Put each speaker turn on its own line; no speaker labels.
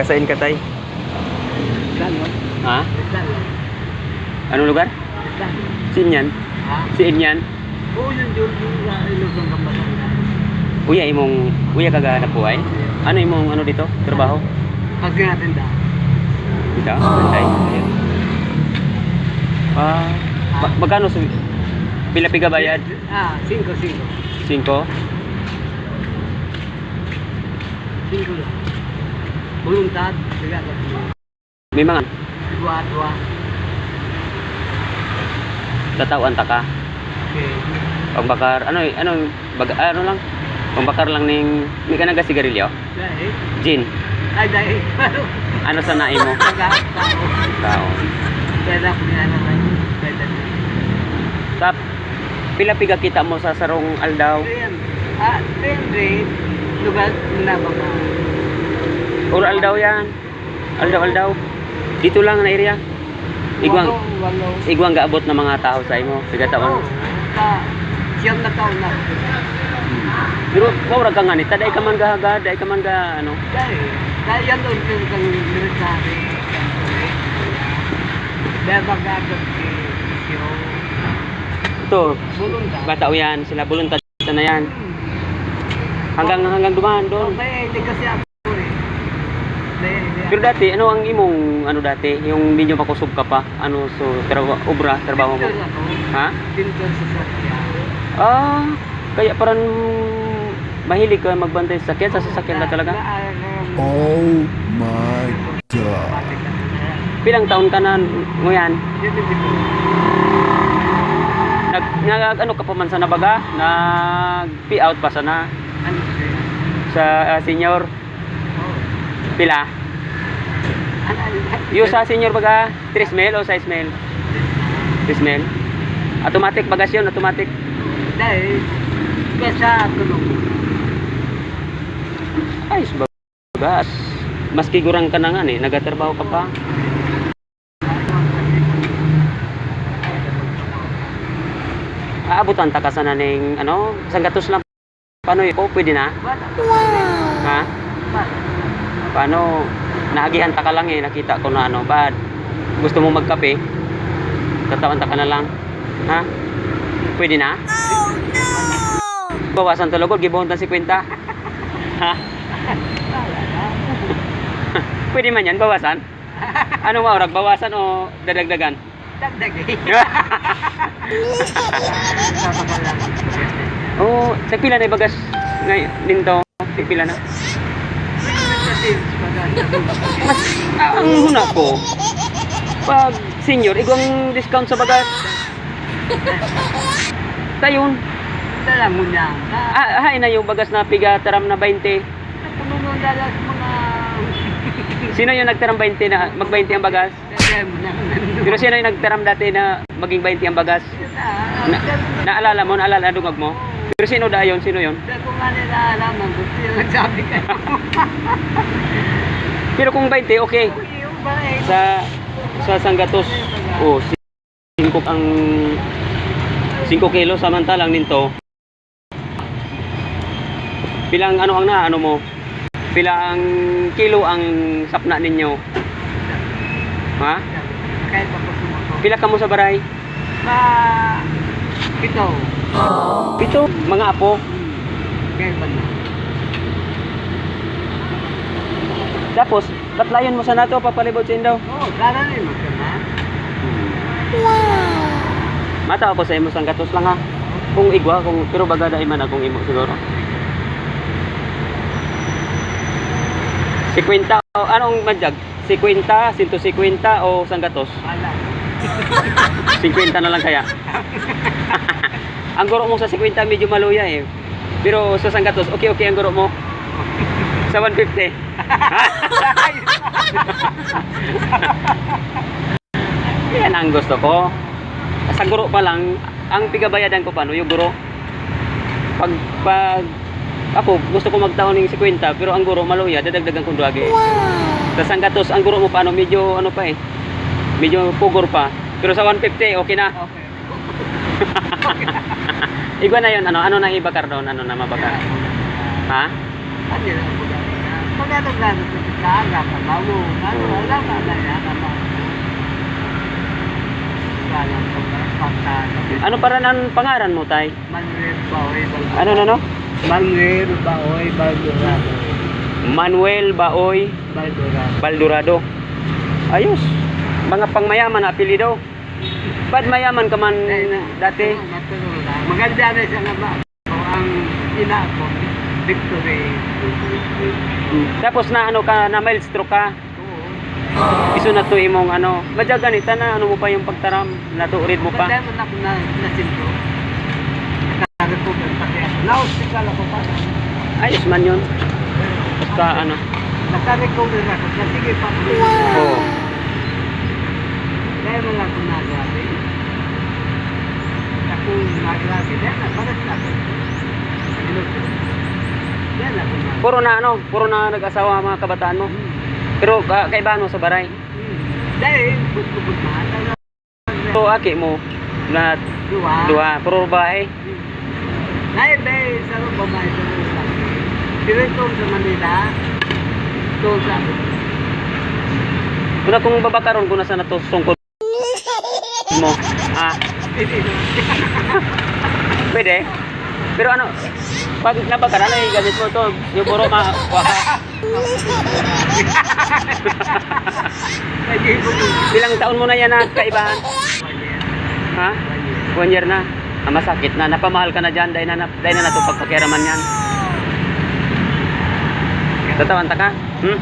Tagasain ka tay. Ha?
Gano?
Anong lugar?
Gano?
Siin yan?
Ha?
Siin yan?
Oo, yun yun. Yung sa Ilogang Kapatanan.
Uya imong uya kaga na buhay? Ano imong ano dito? Trabaho?
Pag natin da.
Dito? Bantay. Ah, ma- magkano sa pila piga bayad?
Ah, 5, 5.
5.
5 lang. Voluntad. Sige,
May mga
dua, dua.
tatawan ta ka.
Okay.
Pagbakar ano ano bag, ano lang Pagbakar lang ning may ka naga sigarilyo.
Dahil.
Gin.
Ay, dahil.
Ano sa nai mo?
Tao.
Tao.
Pwede ako nga naman.
Tap pila piga kita mo sa sarong aldaw?
Ayan. Ah, Henry, lugar na ba ba?
Or aldaw yan. Aldaw aldaw. Dito lang na area. Igwang igwang gaabot ng mga tao sa imo.
Oo.
taon.
Ah, siyam na taon na.
Pero wala ka nga ni taday ka man gahaga, day ka man ga ano.
Dahil yan doon yung kang military. Si Isyo.
Ito, bata yan, sila voluntad na yan. Hanggang hanggang dumaan doon.
Okay, hindi kasi
Pero dati, ano ang imong ano dati, yung hindi nyo makusog ka pa, ano so trabaho, obra, trabaho mo.
Pintor ako.
Ha?
Pintor sa Sofia.
Ah, kaya parang mahilig ka magbantay sa sakyan, sa sasakyan na talaga.
Oh my god.
Pilang taon ka na
din dito.
Nag, nag ano ka pa man sa nabaga? Nag pay out pa sana
Ano
sa ah, senior. Pila. Yung sa senior baga 3 mil o 6 mil? 3 mil. Automatic bagas yun, automatic.
Dahil, kesa tulong mo.
Ay, bagas. Maski gurang ka na nga eh, nagatrabaho ka pa. Aabutan ta ka sana ning ano, isang gatos lang. Paano yun? Oh, pwede na?
Bata.
Ha? Paano? Naagihan ta ka lang eh, nakita ko na ano, bad. Gusto mo magkape? Tatawan ta ka na lang. Ha? Pwede na? Bawasan tulog, gibawon ta si kwenta. Ha? Pwede man yan, bawasan? Ano ba orag, bawasan o dadagdagan?
Dagdag
oh, tagpila na yung bagas ngayon din to. Tagpila na. Mas, ang huna ko, pag senior, igwang discount sa bagas. Tayon,
Dala mo niya.
ah, hay na yung bagas na piga taram na 20.
Puno mo dala sa mga...
Sino yung nagtaram 20 na mag-20 ang bagas?
Na.
Pero sino yung nagtaram dati na maging 20 ang bagas? Na, naalala mo, naalala dungag mo? Pero sino dayon? Sino yon?
Dahil kung nga nila alam, ang gusto yung nagsabi kayo.
Pero kung 20, okay.
Ba.
Sa sa Sangatos, oh, 5 ang 5 kilo samantalang nito. Pilang ano ang na ano mo? Pilang kilo ang sapna ninyo? Ha? Pila ka mo sa baray?
Ma... Ito.
Ito, mga apo. Tapos, patlayon mo sa nato, papalibot sa indaw.
Oo, siya na.
Mata ako sa imo sang gatos lang ha. Kung igwa, kung pero bagada man akong imo siguro. 50 o anong madyag? 50, 150 o sang gatos?
Wala.
50 na lang kaya. ang guro mo sa 50 medyo maluya eh. Pero sa sang gatos, okay okay ang guro mo. Sa 150. Yan ang gusto ko. Sa guro pa lang, ang pigabayadan ko paano, yung guro. Pag, pag, ako, gusto ko magtaon ng 50, pero ang guro maluya, dadagdagan kong duwagi. Sa sanggatos, ang guro mo paano, medyo ano pa eh, medyo pugor pa. Pero sa 150, okay na.
Okay.
Igwa na yun, ano, ano na ibakar doon, ano na mabakar. Ha?
Ano yun? Pag Ada tu kan sekarang apa mau? Kalau ada ada ya apa? Kalau fakta
Ano para ng pangaran mo, tay?
Manuel Baoy Baldo.
Ano, ano, ano?
Manuel Baoy Baldorado.
Manuel Baoy
Baldorado.
Baldurado. Ayos. Mga pangmayaman na apelido. Ba't mayaman ka man dati?
Natulog lang. Maganda na siya na ba? O, ang ina ko, Victory.
Tapos na ano ka, na mild stroke ka.
Oo.
Iso na to imong ano. Madya ganita na ano mo pa yung pagtaram. Naturid mo pa.
Maganda mo na ako na nasinto. Nakarecover pa kaya. Na-hospital ako pa.
Ayos man yun. Basta ano.
Nakarecover ako. Sige pa.
Oo.
Kaya mga ako nagabi. Ako nagabi. Kaya na, para sa akin. Kaya na ako nagabi.
Puro na ano, puro na nag-asawa mga kabataan mo. Pero ka kaibahan mo sa baray.
Dahil, bukod mahal.
So aki mo na
Dua.
duha, puro bahay.
Dahil dahil sa babae sa mga Pero ito sa Manila, ito sa
Kuna kung babakaron ko na sa nato sungkot mo. Ah, pwede. Pero ano, pag nabakaran ay gamit mo to, yung puro ma waka. Ilang taon mo na yan na kaibahan? Ha? One year na. Ah, masakit na. Napamahal ka na dyan. Dahil na, dahil na nato pagpakiraman yan. Tatawan ta ka? Hmm?